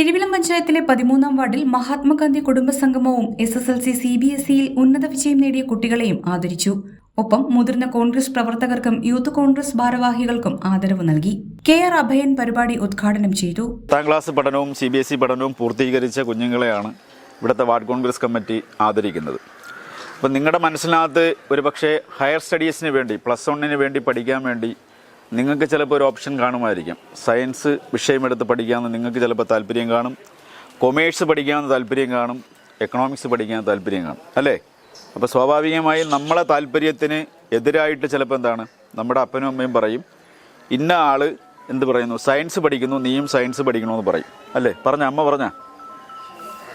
കിഴിവിലം പഞ്ചായത്തിലെ പതിമൂന്നാം വാർഡിൽ Mahatma Gandhi കുടുംബസംഗമവും S S L C C B S ഇയിൽ ഉന്നത വിജയം നേടിയ കുട്ടികളെയും ആദരിച്ചു. ഒപ്പം മുതിർന്ന കോൺഗ്രസ് പ്രവർത്തകർക്കും യൂത്ത് കോൺഗ്രസ് ഭാരവാഹികൾക്കും ആദരവ് നൽകി. കെ ആർ അഭയൻ പരിപാടി ഉദ്ഘാടനം ചെയ്തു. പത്താം ക്ലാസ് പഠനവും സി ബി എസ് ഇ പഠനവും പൂർത്തീകരിച്ച കുഞ്ഞുങ്ങളെയാണ് ഇവിടുത്തെ വാർഡ് കോൺഗ്രസ് കമ്മിറ്റി ആദരിക്കുന്നത്. അപ്പം നിങ്ങളുടെ മനസ്സിനകത്ത് ഒരുപക്ഷെ ഹയർ സ്റ്റഡീസിന് വേണ്ടി പ്ലസ് വണ്ണിന് വേണ്ടി പഠിക്കാൻ വേണ്ടി നിങ്ങൾക്ക് ചിലപ്പോൾ ഒരു ഓപ്ഷൻ കാണുമായിരിക്കും. സയൻസ് വിഷയമെടുത്ത് പഠിക്കാമെന്ന് നിങ്ങൾക്ക് ചിലപ്പോൾ താല്പര്യം കാണും. കൊമേഴ്സ് പഠിക്കാമെന്ന് താല്പര്യം കാണും. എക്കണോമിക്സ് പഠിക്കാൻ താല്പര്യം കാണും. അല്ലേ? അപ്പോൾ സ്വാഭാവികമായും നമ്മളെ താല്പര്യത്തിന് എതിരായിട്ട് ചിലപ്പോൾ എന്താണ്? നമ്മുടെ അപ്പനും അമ്മയും പറയും. ഇന്ന ആൾ എന്ത് പറയുന്നു? സയൻസ് പഠിക്കുന്നു നീയും സയൻസ് പഠിക്കണമെന്ന് പറയും. അല്ലേ? പറഞ്ഞ അമ്മ പറഞ്ഞ?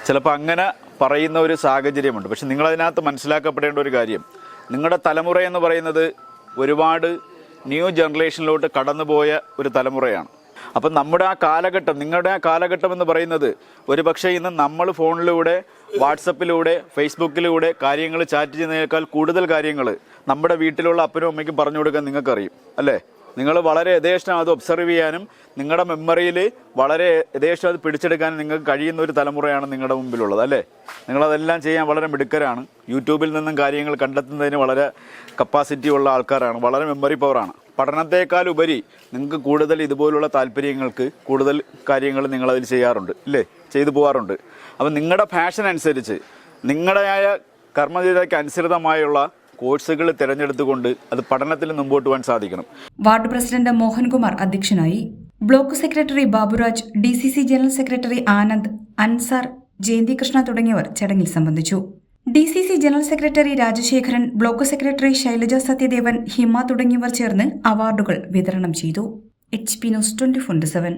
ചിലപ്പോൾ അങ്ങനെ പറയുന്ന ഒരു സാഹചര്യമുണ്ട്. പക്ഷെ നിങ്ങളതിനകത്ത് മനസ്സിലാക്കപ്പെടേണ്ട ഒരു കാര്യം. നിങ്ങളുടെ തലമുറ എന്ന് പറയുന്നത് ഒരുപാട് ന്യൂ ജനറേഷനിലോട്ട് കടന്നുപോയ ഒരു തലമുറയാണ്. അപ്പം നമ്മുടെ ആ കാലഘട്ടം നിങ്ങളുടെ ആ കാലഘട്ടം എന്ന് പറയുന്നത് ഒരു പക്ഷേ ഇന്ന് നമ്മൾ ഫോണിലൂടെ വാട്സപ്പിലൂടെ ഫേസ്ബുക്കിലൂടെ കാര്യങ്ങൾ ചാറ്റ് ചെയ്യുന്നതിനേക്കാൾ കൂടുതൽ കാര്യങ്ങൾ നമ്മുടെ വീട്ടിലുള്ള അപ്പനും അമ്മയ്ക്കും പറഞ്ഞു കൊടുക്കാൻ നിങ്ങൾക്കറിയും അല്ലേ? നിങ്ങൾ വളരെ യഥേഷ്ടം അത് ഒബ്സർവ് ചെയ്യാനും നിങ്ങളുടെ മെമ്മറിയിൽ വളരെ യഥേഷ്ടം അത് പിടിച്ചെടുക്കാനും നിങ്ങൾക്ക് കഴിയുന്ന ഒരു തലമുറയാണ് നിങ്ങളുടെ മുമ്പിലുള്ളത് അല്ലേ? നിങ്ങളതെല്ലാം ചെയ്യാൻ വളരെ മിടുക്കരാണ്. യൂട്യൂബിൽ നിന്നും കാര്യങ്ങൾ കണ്ടെത്തുന്നതിന് വളരെ കപ്പാസിറ്റി ഉള്ള ആൾക്കാരാണ് വളരെ മെമ്മറി പവറാണ് പഠനത്തെക്കാൾ ഉപരി നിങ്ങൾക്ക് കൂടുതൽ ഇതുപോലുള്ള താല്പര്യങ്ങൾക്ക് കൂടുതൽ കാര്യങ്ങൾ നിങ്ങളതിൽ ചെയ്യാറുണ്ട് ഇല്ലേ? ചെയ്തു പോകാറുണ്ട് അപ്പം നിങ്ങളുടെ ഫാഷൻ അനുസരിച്ച് നിങ്ങളുടെയായ കർമ്മജീവിതയ്ക്ക് അനുസൃതമായുള്ള കോഴ്സുകൾ തിരഞ്ഞെടുത്തുകൊണ്ട് അത് പഠനത്തിൽ മുമ്പോട്ട് പോകാൻ സാധിക്കണം. വാർഡ് പ്രസിഡന്റ് മോഹൻകുമാർ അധ്യക്ഷനായി. Block secretary Baburaj D general secretary Anand Ansar Jayanthi Krishna തുടങ്ങിയവർ ചടങ്ങിൽ സംബന്ധിച്ചു. D C C general secretary Rajasekharan block secretary Shailaja Sathyadevan Hima തുടങ്ങിയവർ ചേർന്ന് അവാർഡുകൾ വിതരണം ചെയ്തു. H P news twenty four seven.